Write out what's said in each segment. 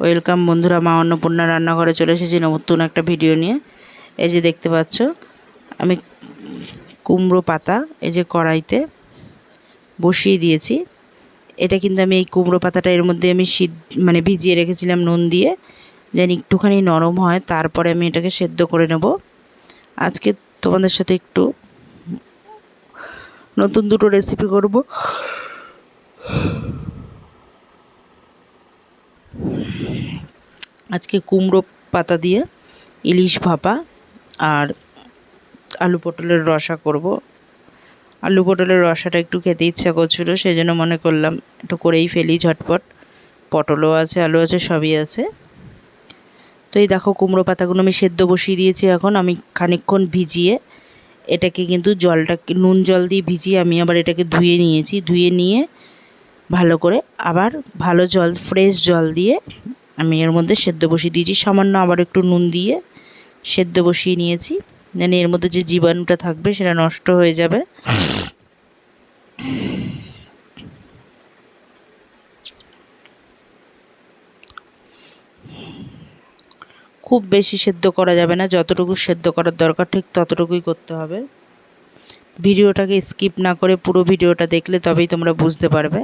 Welcome বন্ধুরা, মা অন্নপূর্ণা রান্নাঘরে চলে এসেছি নতুন একটা ভিডিও নিয়ে। এই যে দেখতে পাচ্ছ, আমি কুমড়ো পাতা এই যে কড়াইতে বসিয়ে দিয়েছি। এটা কিন্তু আমি এই কুমড়ো পাতাটা এর মধ্যে আমি সিদ্ধ মানে ভিজিয়ে রেখেছিলাম নুন দিয়ে, যেন একটুখানি নরম হয়, তারপরে আমি এটাকে সেদ্ধ করে নেব। আজকে তোমাদের সাথে একটু নতুন দুটো রেসিপি করব। আজকে কুমড়ো পাতা দিয়ে ইলিশ ভাপা আর আলু পটলের রসা করব। আলু পটলের রসাটা একটু খেতে ইচ্ছা করছিল সেই জন্য মনে করলাম একটু করেই ফেলি ঝটপট। পটলও আছে, আলু আছে, সবই আছে। তো এই দেখো কুমড়ো পাতাগুলো আমি সেদ্ধ বসিয়ে দিয়েছি এখন। আমি খানিকক্ষণ ভিজিয়ে এটাকে কিন্তু জলটা, নুন জল দিয়ে ভিজিয়ে আমি আবার এটাকে ধুয়ে নিয়েছি। ধুয়ে নিয়ে ভালো করে আবার ভালো জল, ফ্রেশ জল দিয়ে আমি এর মধ্যে সেদ্ধ বসিয়ে দিয়েছি। সামান্য আবার একটু নুন দিয়ে সেদ্ধ বসিয়ে নিয়েছি। মানে এর মধ্যে যে জীবাণুটা থাকবে সেটা নষ্ট হয়ে যাবে। খুব বেশি সেদ্ধ করা যাবে না। যতটুকু সেদ্ধ করার দরকার, ঠিক ততটুকুই করতে হবে। ভিডিওটাকে স্কিপ না করে পুরো ভিডিওটা দেখলে তবেই তোমরা বুঝতে পারবে।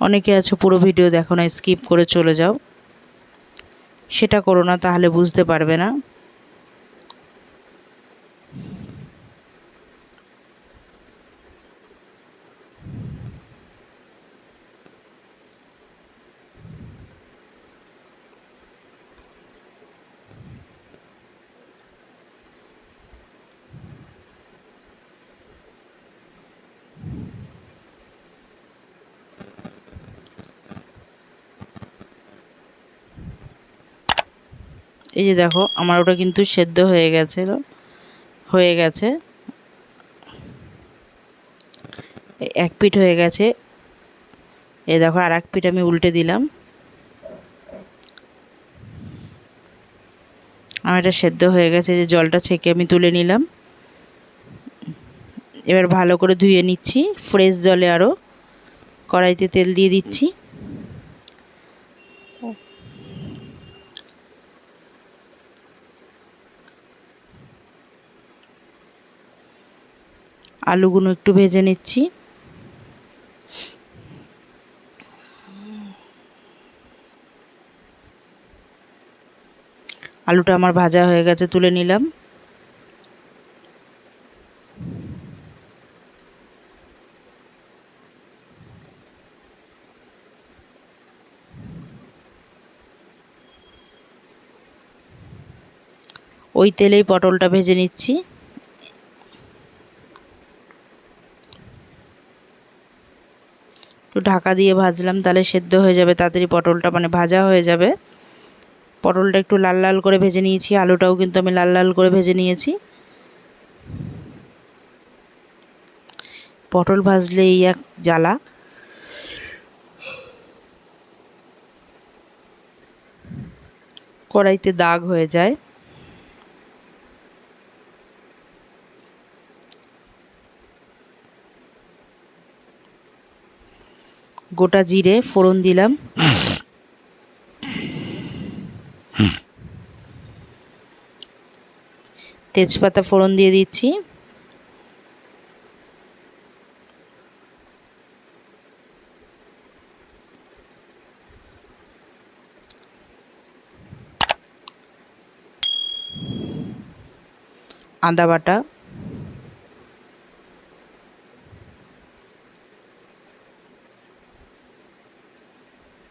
অনেকে আছে, পুরো ভিডিও দেখো না স্কিপ করে চলে যাও। সেটা করো না, তাহলে বুঝতে পারবে না। এই যে দেখো, আমার ওটা কিন্তু সেদ্ধ হয়ে গেছিল, হয়ে গেছে। এক পিঠ হয়ে গেছে। এই দেখো, আর এক পিঠ আমি উল্টে দিলাম। আমার এটা সেদ্ধ হয়ে গেছে যে জলটা ছেঁকে আমি তুলে নিলাম। এবার ভালো করে ধুয়ে নিচ্ছি, ফ্রেশ জলে আরও কড়াইতে তেল দিয়ে দিচ্ছি। আলুগুলো একটু ভেজে নিচ্ছি। আলুটা আমার ভাজা হয়ে গেছে, তুলে নিলাম। ওই তেলেই পটলটা ভেজে নিচ্ছি। ঢাকা দিয়ে ভাজলাম, তাহলে সেদ্ধ হয়ে যাবে, তাড়াতাড়ি পটলটা মানে ভাজা হয়ে যাবে। পটলটা একটু লাল লাল করে ভেজে নিয়েছি, আলুটাও কিন্তু আমি লাল লাল করে ভেজে নিয়েছি। পটল ভাজলে এই এক জ্বালা। কড়াইতে দাগ হয়ে যায়। গোটা জিরে ফোড়ন দিলাম। তেজপাতা ফোড়ন দিয়ে দিচ্ছি। আদা বাটা।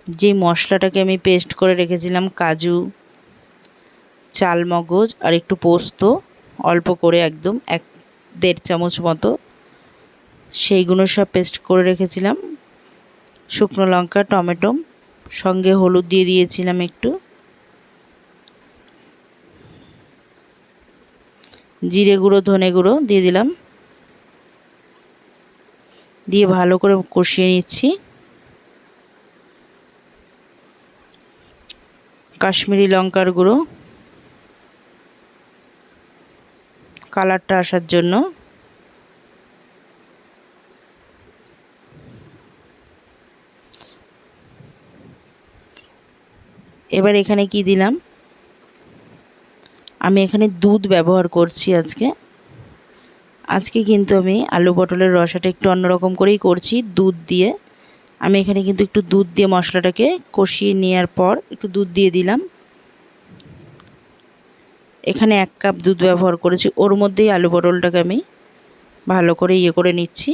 যে মশলাটাকে আমি পেস্ট করে রেখেছিলাম, কাজু, চালমগজ আর একটু পোস্ত, অল্প করে একদম এক দেড় চামচ মতো, সেইগুলো সব পেস্ট করে রেখেছিলাম। শুকনো লঙ্কা, টমেটো, সঙ্গে হলুদ দিয়ে দিয়েছিলাম একটু। জিরে গুঁড়ো, ধনে গুঁড়ো দিয়ে দিলাম। দিয়ে ভালো করে কষিয়ে নিচ্ছি। কাশ্মীরি লঙ্কার গুঁড়ো। কালারটা আসার জন্য। এবার এখানে কি দিলাম? আমি এখানে দুধ ব্যবহার করছি আজকে। আজকে কিন্তু আমি আলু পটলের রসাটা একটু অন্যরকম করেই করছি দুধ দিয়ে। আমি এখানে কিন্তু একটু দুধ দিয়ে মশলাটাকে কষিয়ে নেওয়ার পর একটু দুধ দিয়ে দিলাম। এখানে এক কাপ দুধ ব্যবহার করেছি। ওর মধ্যেই আলু পটলটাকে আমি ভালো করে ইয়ে করে নিচ্ছি।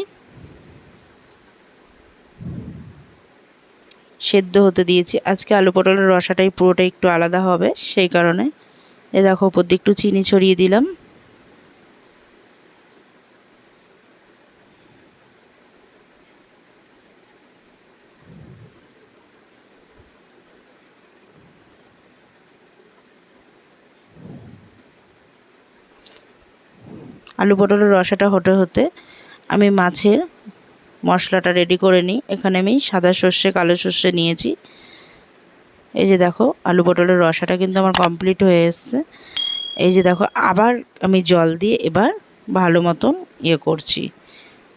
সেদ্ধ হতে দিয়েছি। আজকে আলু পটলের রসাটাই পুরোটা একটু আলাদা হবে, সেই কারণে। এ দেখো, ওপর দিয়ে একটু চিনি ছড়িয়ে দিলাম। আলু পটলের রসাটা হতে হতে আমি মাছের মশলাটা রেডি করে নিই। এখানে আমি সাদা সর্ষে, কালো সর্ষে নিয়েছি। এই যে দেখো, আলু পটলের রসাটা কিন্তু আমার কমপ্লিট হয়ে এসছে। এই যে দেখো, আবার আমি জল দিয়ে এবার ভালো মতন ইয়ে করছি।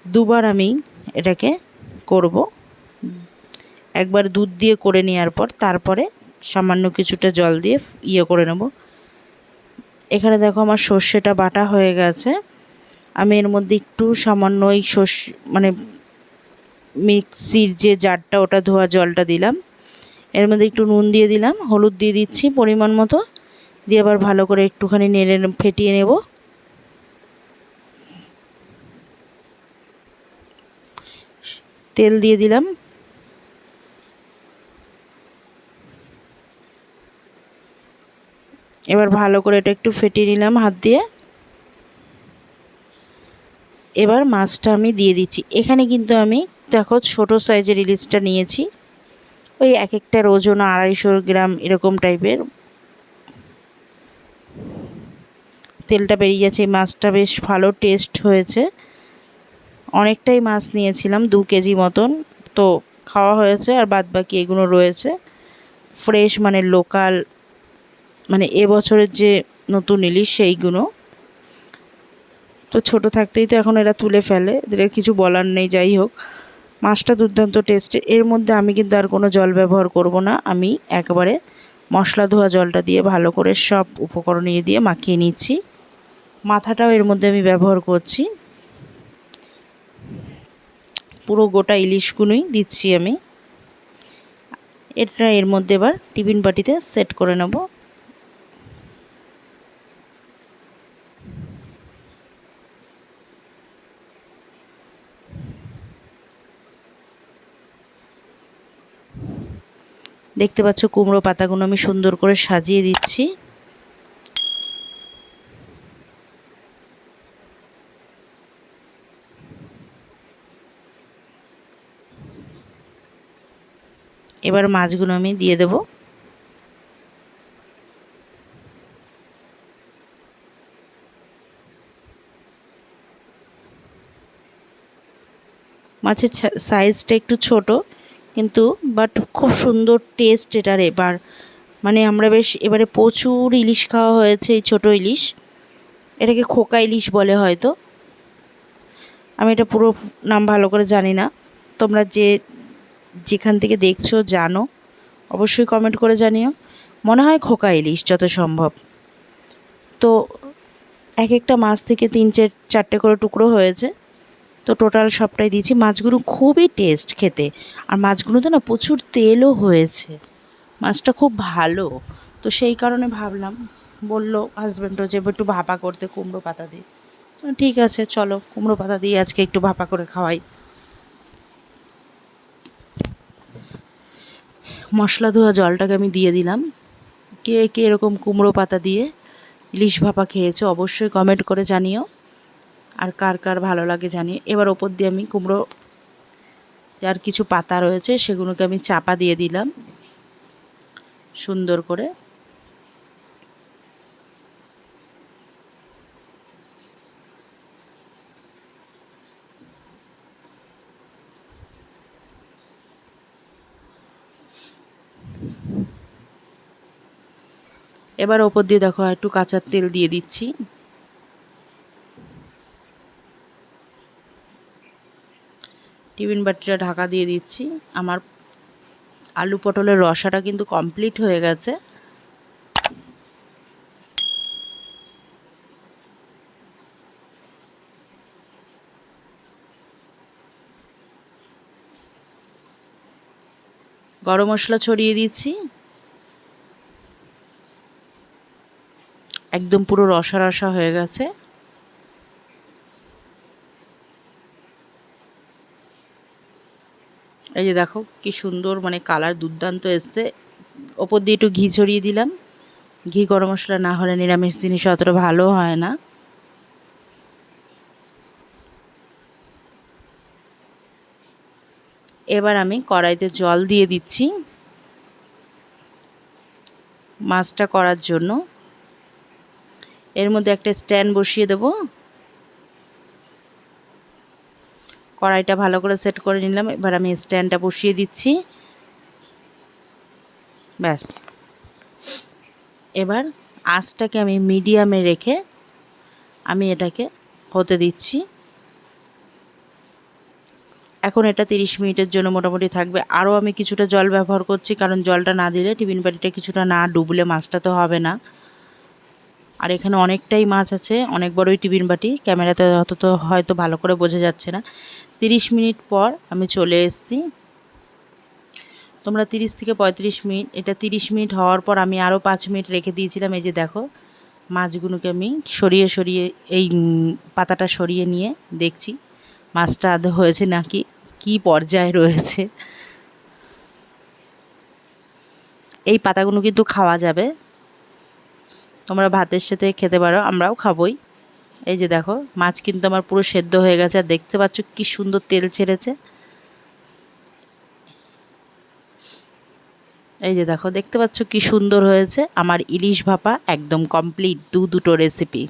দুবার আমি এটাকে করব। একবার দুধ দিয়ে করে নেওয়ার পর তারপরে সামান্য কিছুটা জল দিয়ে ইয়ে করে নেব। এখানে দেখো আমার সর্ষেটা বাটা হয়ে গেছে। আমি এর মধ্যে একটু সামান্য ওই সর্ষে মানে মিক্সির যে জারটা ওটা ধোয়া জলটা দিলাম। এর মধ্যে একটু নুন দিয়ে দিলাম, হলুদ দিয়ে দিচ্ছি পরিমাণ মতো। দিয়ে আবার ভালো করে একটুখানি নেড়ে ফেটিয়ে নেব। তেল দিয়ে দিলাম। এবার ভালো করে এটা একটু ফেটিয়ে নিলাম হাত দিয়ে। এবার মাছটা আমি দিয়ে দিচ্ছি। এখানে কিন্তু আমি দেখো ছোটো সাইজের ইলিশটা নিয়েছি। ওই এক একটার ওজন আড়াইশো গ্রাম এরকম টাইপের। তেলটা বেরিয়ে গেছে মাছটা বেশ ভালো টেস্ট হয়েছে। অনেকটাই মাছ নিয়েছিলাম, দু কেজি মতন তো খাওয়া হয়েছে আর বাদ বাকি এগুলো রয়েছে। ফ্রেশ মানে লোকাল মানে এবছরের যে নতুন ইলিশ সেইগুলো। তো ছোট থাকতেই তো এখন এরা তুলে ফেলে, এদের কিছু বলার নেই, যাই হোক। মাছটা দুর্দান্ত টেস্টের এর মধ্যে আমি কিন্তু আর কোনো জল ব্যবহার করব না। আমি একবারে মশলা ধোয়া জলটা দিয়ে ভালো করে সব উপকরণ ইয়ে দিয়ে মাখিয়ে নিচ্ছি। মাথাটাও এর মধ্যে আমি ব্যবহার করছি। পুরো গোটা ইলিশগুলোই দিচ্ছি আমি। এটা এর মধ্যে এবার টিফিন বাটিতে সেট করে নেব। দেখতে পাচ্ছ কুমড়ো পাতাগুলো আমি সুন্দর করে সাজিয়ে দিচ্ছি। এবার মাছগুলো আমি দিয়ে দেব। মাছের সাইজটা একটু ছোট। কিন্তু বাট খুব সুন্দর টেস্ট এটার এবার। মানে আমরা বেশ, এবারে প্রচুর ইলিশ খাওয়া হয়েছে এই ছোটো ইলিশ। এটাকে খোকা ইলিশ বলে হয়তো। আমি এটা পুরো নাম ভালো করে জানি না। তোমরা যে, যেখান থেকে দেখছ, জানো। অবশ্যই কমেন্ট করে জানিও। মনে হয় খোকা ইলিশ যত সম্ভব। তো এক একটা মাছ থেকে তিন চার, চারটে করে টুকরো হয়েছে। তো টোটাল সবটাই দিয়েছি। মাছগুলো খুবই টেস্ট খেতে। আর মাছগুলোতে না প্রচুর তেলও হয়েছে। মাছটা খুব ভালো। তো সেই কারণে ভাবলাম, বলল হাজব্যান্ডও যে একটু ভাপা করতে কুমড়ো পাতা দিয়ে। ঠিক আছে, চলো কুমড়ো পাতা দিয়ে আজকে একটু ভাপা করে খাওয়াই। মশলা ধোয়া জলটাকে আমি দিয়ে দিলাম। কে কে এরকম কুমড়ো পাতা দিয়ে ইলিশ ভাপা খেয়েছো অবশ্যই কমেন্ট করে জানিও। আর কার কার ভালো লাগে জানি। এবার ওপর দিয়ে আমি কুমড়ো, যার কিছু পাতা রয়েছে সেগুলোকে আমি চাপা দিয়ে দিলাম সুন্দর করে। এবার ওপর দিয়ে দেখো একটু কাঁচার তেল দিয়ে দিচ্ছি। টিফিন বাটিটা ঢাকা দিয়ে দিচ্ছি। আমার আলু পটলের রসাটা কিন্তু কমপ্লিট হয়ে গেছে। গরম মশলা ছড়িয়ে দিচ্ছি। একদম পুরো রসা রসা হয়ে গেছে। এই যে দেখো, কি সুন্দর মানে কালার দুর্দান্ত এসছে। ওপর দিয়ে একটু ঘি ছড়িয়ে দিলাম। ঘি গরম মশলা না হলে নিরামিষ জিনিস অতটা ভালো হয় না। এবার আমি কড়াইতে জল দিয়ে দিচ্ছি মাছটা করার জন্য। এর মধ্যে একটা স্ট্যান্ড বসিয়ে দেব। কড়াইটা ভালো করে সেট করে নিলাম। এবার আমি স্ট্যান্ডটা বসিয়ে দিচ্ছি। ব্যাস। এবার আঁচটাকে আমি মিডিয়ামে রেখে আমি এটাকে হতে দিচ্ছি। এখন এটা তিরিশ মিনিটের জন্য মোটামুটি থাকবে। আরও আমি কিছুটা জল ব্যবহার করছি, কারণ জলটা না দিলে টিফিন বাটিটা কিছুটা না ডুবলে মাছটা তো হবে না। আর এখানে অনেকটাই মাছ আছে, অনেক বড়ই টিফিন বাটি। ক্যামেরাতে অত তো হয়তো ভালো করে বোঝা যাচ্ছে না। তিরিশ মিনিট পর আমি চলে এসেছি। তোমরা তিরিশ থেকে পঁয়ত্রিশ মিনিট, এটা তিরিশ মিনিট হওয়ার পর আমি আরও পাঁচ মিনিট রেখে দিয়েছিলাম। এই যে দেখো, মাছগুলোকে আমি সরিয়ে সরিয়ে, এই পাতাটা সরিয়ে নিয়ে দেখছি, মাছটা আদৌ হয়েছে নাকি, কি পর্যায়ে রয়েছে। এই পাতাগুলো কিন্তু খাওয়া যাবে। তোমরা ভাতের সাথে খেতে পারো, আমরাও খাবই। এই যে দেখো, মাছ কিন্তু আমার পুরো সেদ্ধ হয়ে গেছে, আর দেখতে পাচ্ছ কি সুন্দর তেল ছেড়েছে। এই যে দেখো, দেখতে পাচ্ছ কি সুন্দর হয়েছে, আমার ইলিশ ভাপা একদম কমপ্লিট দু দুটো রেসিপি